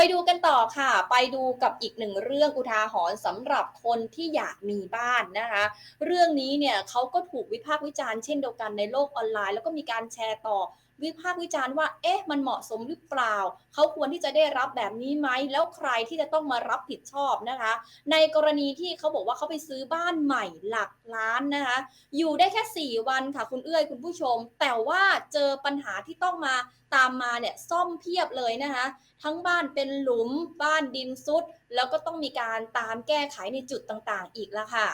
ไปดูกันต่อค่ะ ไปดูกับอีกหนึ่งเรื่องอุทาหรณ์สำหรับคนที่อยากมีบ้านนะคะ เรื่องนี้เนี่ยเขาก็ถูกวิพากษ์วิจารณ์เช่นเดียวกันในโลกออนไลน์ แล้วก็มีการแชร์ต่อ วิพากษ์วิจารณ์ว่า เอ๊ะ มันเหมาะสมหรือเปล่า เขาควรที่จะได้รับแบบนี้ไหม แล้วใครที่จะต้องมารับผิดชอบนะคะ ในกรณีที่เขาบอกว่าเขาไปซื้อบ้านใหม่หลักล้านนะคะ อยู่ได้แค่ 4 วันค่ะคุณเอื้อยคุณผู้ชม แต่ว่าเจอปัญหาที่ต้องมาตามมาเนี่ยซ่อมเพียบเลยนะคะ ทั้งบ้านเป็นหลุมบ้านดินซุด แล้วก็ต้องมีการตามแก้ไขในจุดต่างๆ อีกแล้วค่ะ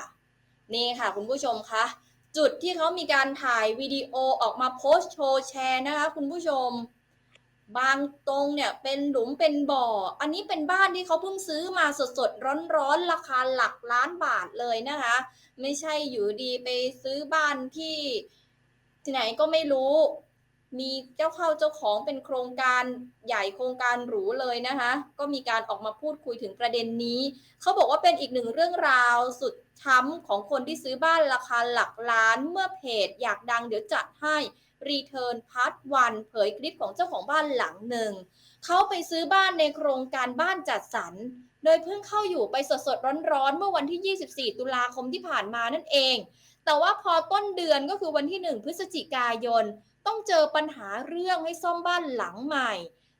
นี่ค่ะคุณผู้ชมคะ จุดที่เขามีการถ่ายวิดีโอออกมาโพสต์โชว์แชร์นะคะคุณผู้ชม บางตรงเนี่ยเป็นหลุมเป็นบ่อ อันนี้เป็นบ้านที่เขาเพิ่งซื้อมาสดๆร้อนๆราคาหลักล้านบาทเลยนะคะ ไม่ใช่อยู่ดีไปซื้อบ้านที่ที่ไหนก็ไม่รู้ มีเจ้าเข้าเจ้าของเป็นโครงการใหญ่โครงการหรูเลยนะคะ ก็มีการออกมาพูดคุยถึงประเด็นนี้ เขาบอกว่าเป็นอีกหนึ่งเรื่องราวสุดช้ำของคนที่ซื้อบ้านราคาหลักล้านเมื่อเพจอยากดังเดี๋ยวจัดให้รีเทิร์นพาร์ทวันเผยคลิปของเจ้าของบ้านหลังหนึ่ง เขาไปซื้อบ้านในโครงการบ้านจัดสรร โดยเพิ่งเข้าอยู่ไปสดๆร้อนๆ เมื่อวันที่ 24 ตุลาคมที่ผ่านมานั่นเอง แต่ว่าพอต้นเดือนก็คือวันที่ 1 พฤศจิกายน ต้องเจอปัญหาเรื่องให้ซ่อมบ้านหลังใหม่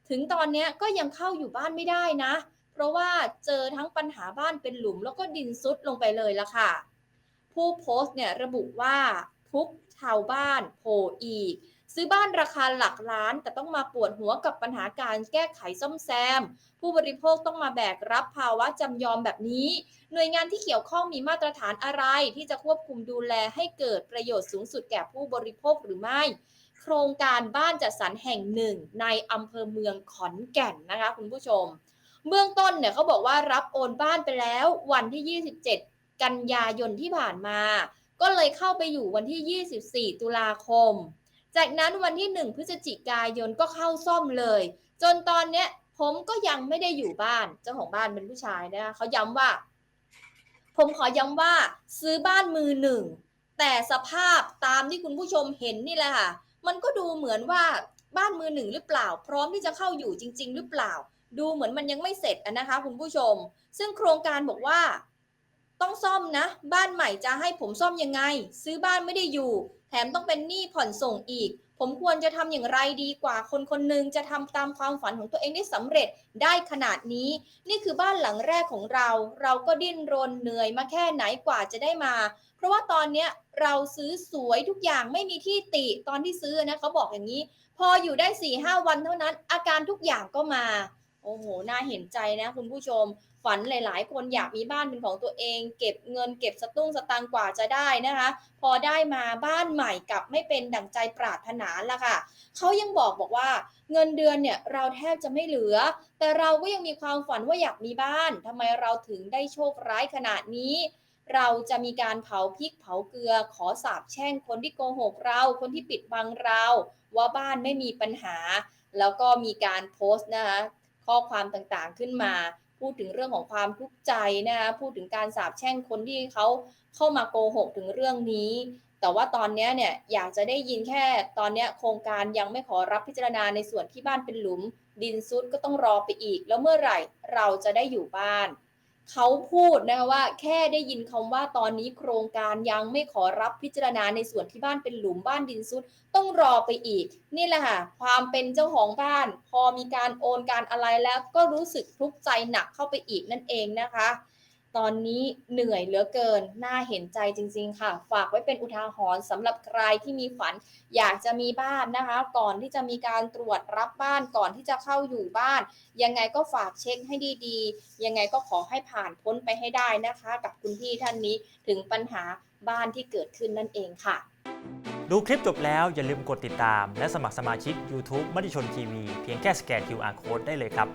ถึงตอนนี้ก็ยังเข้าอยู่บ้านไม่ได้นะ เพราะว่าเจอทั้งปัญหาบ้านเป็นหลุม แล้วก็ดินซุดลงไปเลยละค่ะ ผู้โพสต์เนี่ยระบุว่าทุกชาวบ้านโผล่อีก ซื้อบ้านราคาหลักล้าน แต่ต้องมาปวดหัวกับปัญหาการแก้ไขซ่อมแซม ผู้บริโภคต้องมาแบกรับภาวะจำยอมแบบนี้ หน่วยงานที่เกี่ยวข้องมีมาตรฐานอะไรที่จะควบคุมดูแลให้เกิดประโยชน์สูงสุดแก่ผู้บริโภคหรือไม่ โครงการบ้านจัดสรรแห่งหนึ่ง ในอำเภอเมืองขอนแก่นนะคะคุณผู้ชม เบื้องต้นเนี่ยเขาบอกว่ารับโอนบ้านไปแล้ววันที่ 27 กันยายนที่ผ่านมา ก็เลยเข้าไปอยู่วันที่ 24 ตุลาคม จากนั้นวันที่ 1 พฤศจิกายนก็เข้าซ่อมเลย จนตอนเนี้ยผมก็ยังไม่ได้อยู่บ้านเจ้าของบ้านเป็นผู้ชายนะคะเขาย้ำว่า ผมขอย้ำว่าซื้อบ้านมือหนึ่งแต่สภาพตามที่คุณผู้ชมเห็นนี่แหละค่ะ มันก็ดูเหมือนว่าบ้านมือหนึ่งหรือเปล่า พร้อมที่จะเข้าอยู่จริง ๆ หรือเปล่า ดูเหมือนมันยังไม่เสร็จนะคะคุณผู้ชม ซึ่งโครงการบอกว่า ต้องซ่อมนะ บ้านใหม่จะให้ผมซ่อมยังไง ซื้อบ้านไม่ได้อยู่ แถมต้องเป็นหนี้ผ่อนส่งอีก ผมควรจะทำอย่างไรดีกว่าคนคนหนึ่งจะทำตามความฝันของตัวเองได้สำเร็จได้ขนาดนี้ นี่คือบ้านหลังแรกของเรา เราก็ดิ้นรนเหนื่อยมาแค่ไหนกว่าจะได้มา เพราะว่าตอนเนี้ยเราซื้อสวยทุกอย่างไม่มีที่ติตอนที่ซื้อนะเขาบอกอย่างนี้ พออยู่ได้4ี่ห้าวันเท่านั้น อาการทุกอย่างก็มา โอ้โห น่าเห็นใจนะคุณผู้ชม ฝันหลาย ๆ คนอยากมีบ้านเป็นของตัวเอง เก็บเงินเก็บสตุ้งสตางกว่าจะได้นะคะ พอได้มาบ้านใหม่กลับไม่เป็นดั่งใจปรารถนาละค่ะ เขายังบอกบอกว่าเงินเดือนเนี่ยเราแทบจะไม่เหลือ แต่เราก็ยังมีความฝันว่าอยากมีบ้านทำไมเราถึงได้โชคร้ายขนาดนี้ เราจะมีการเผาพริกเผาเกลือ ขอสาบแช่งคนที่โกหกเรา คนที่ปิดบังเรา ว่าบ้านไม่มีปัญหา แล้วก็มีการโพสต์นะคะ ข้อความต่างๆขึ้นมา พูดถึงเรื่องของความทุกข์ใจนะคะพูดถึงการสาบแช่งคนที่เขาเข้ามาโกหกถึงเรื่องนี้ แต่ว่าตอนนี้เนี่ยอยากจะได้ยินแค่ตอนนี้โครงการยังไม่ขอรับพิจารณาในส่วนที่บ้านเป็นหลุม ดินซุดก็ต้องรอไปอีก แล้วเมื่อไหร่เราจะได้อยู่บ้าน เขาพูดนะคะว่าแค่ได้ยินคำว่าตอนนี้โครงการยังไม่ขอรับพิจารณาในส่วนที่บ้านเป็นหลุมบ้านดินซุดต้องรอไปอีก นี่แหละค่ะ ความเป็นเจ้าของบ้าน พอมีการโอนการอะไรแล้วก็รู้สึกทุกข์ใจหนักเข้าไปอีกนั่นเองนะคะ ตอนนี้เหนื่อยเหลือเกิน น่าเห็นใจจริง ๆ ค่ะ ฝากไว้เป็นอุทาหรณ์สำหรับใครที่มีฝัน อยากจะมีบ้านนะคะ ก่อนที่จะมีการตรวจรับบ้านก่อนที่จะเข้าอยู่บ้าน ยังไงก็ฝากเช็คให้ดีๆ ยังไงก็ขอให้ผ่านพ้นไปให้ได้นะคะ กับคุณพี่ท่านนี้ถึงปัญหาบ้านที่เกิดขึ้นนั่นเองค่ะ ดูคลิปจบแล้วอย่าลืมกดติดตาม และสมัครสมาชิก YouTube มติชนทีวีเพียงแค่สแกน QR Code ได้เลยครับ